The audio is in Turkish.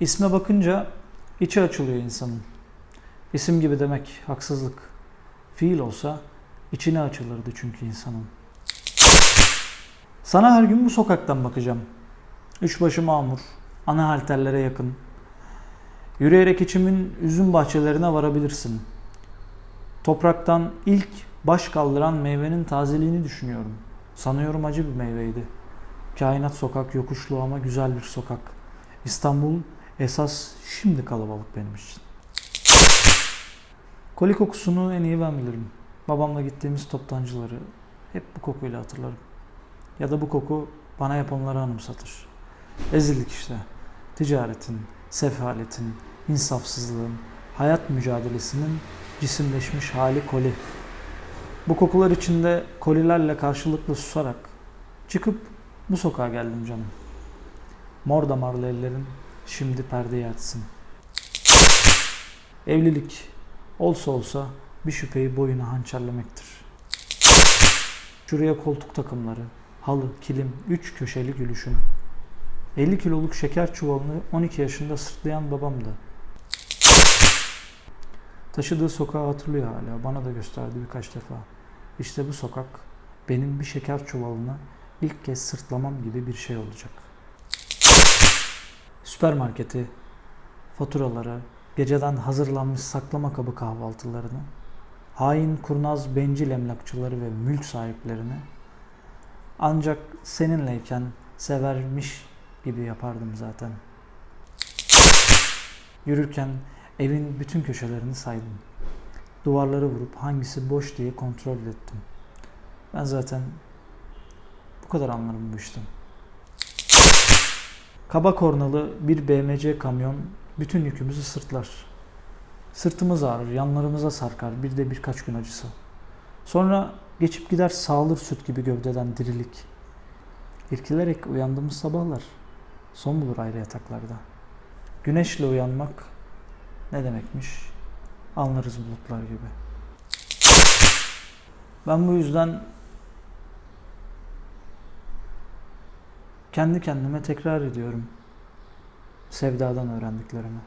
İsme bakınca içi açılıyor insanın. İsim gibi demek haksızlık. Fiil olsa içine açılırdı çünkü insanın. Sana her gün bu sokaktan bakacağım. Üç başı mamur, ana halterlere yakın. Yürüyerek içimin üzüm bahçelerine varabilirsin. Topraktan ilk baş kaldıran meyvenin tazeliğini düşünüyorum. Sanıyorum acı bir meyveydi. Kainat sokak yokuşlu ama güzel bir sokak. İstanbul esas şimdi kalabalık benim için. Koli kokusunu en iyi ben bilirim. Babamla gittiğimiz toptancıları hep bu kokuyla hatırlarım. Ya da bu koku bana yapanları anımsatır. Ezildik işte. Ticaretin, sefaletin, insafsızlığın, hayat mücadelesinin cisimleşmiş hali koli. Bu kokular içinde kolilerle karşılıklı susarak çıkıp bu sokağa geldim canım. Mor damarlı ellerin şimdi perdeyi açsın. Evlilik olsa olsa bir şüpheyi boyuna hançerlemektir. Şuraya koltuk takımları, halı, kilim, üç köşeli gülüşün. 50 kiloluk şeker çuvalını 12 yaşında sırtlayan babamdı. Taşıdığı sokağı hatırlıyor hala. Bana da gösterdi birkaç defa. İşte bu sokak benim bir şeker çuvalını ilk kez sırtlamam gibi bir şey olacak. Süpermarketi, faturaları, geceden hazırlanmış saklama kabı kahvaltılarını, hain kurnaz bencil emlakçıları ve mülk sahiplerini ancak seninleyken severmiş gibi yapardım zaten. Yürürken evin bütün köşelerini saydım. Duvarları vurup hangisi boş diye kontrol ettim. Ben zaten bu kadar anlarım bu işten. Kaba kornalı bir BMC kamyon bütün yükümüzü sırtlar. Sırtımız ağrır, yanlarımıza sarkar, bir de birkaç gün acısı. Sonra geçip gider sağılır süt gibi gövdeden dirilik. İrkilerek uyandığımız sabahlar son bulur ayrı yataklarda. Güneşle uyanmak ne demekmiş anlarız bulutlar gibi. Ben bu yüzden kendi kendime tekrar ediyorum sevdadan öğrendiklerimi.